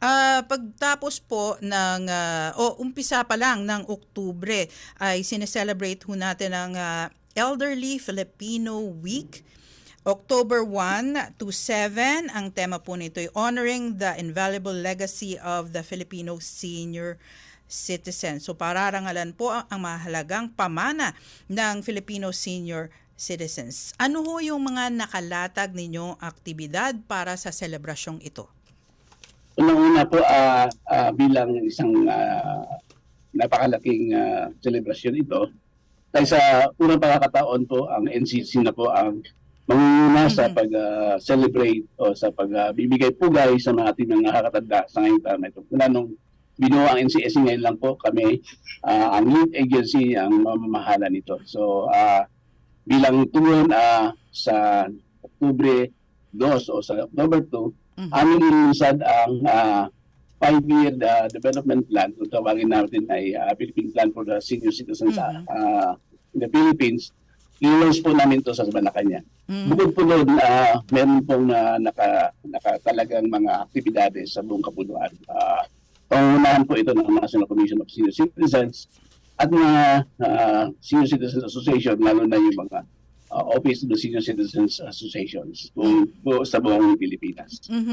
Ah, pagtapos po ng ah, o umpisa pa lang ng Oktubre ay sineselebrate ho natin ang ah, Elderly Filipino Week. October 1 to 7, ang tema po nito ay Honoring the Invaluable Legacy of the Filipino Senior Citizen. So pararangalan po ang, ang mahalagang pamana ng Filipino senior citizens. Ano ho yung mga nakalatag ninyong aktibidad para sa selebrasyong ito? Unang-una po ah, ah, bilang isang ah, napakalaking ah, selebrasyon ito, dahil sa unang pagkakataon po, ang NCC na po ang mangunguna sa Mhm. pag-celebrate o sa pagbibigay pugay sa mga ating mga nakakatanda sa ngayong taon na ito. Mula nung binuo ang NCSC ngayon lang po kami, ah, ang lead agency ang mamamahala nito. So, ah, bilang tugon ah, sa Oktubre 2 o sa October 2, Mhm. inilusad ang ah, five-year ah, development plan, kung tawagin natin ay ah, Philippine Plan for the Senior Citizens Mhm. ah, in the Philippines. I-launch po namin ito sa Malacanang. Mm. Bukod po doon, ah, meron pong ah, naka, naka talagang mga aktibidades sa buong kapuluan. Uh, pangunahan po ito ng National Commission of Senior Citizens at mga ah, Senior Citizens Association, lalo na yung mga ah, Office of the Senior Citizens Associations po, po sa buong Pilipinas. Mhm.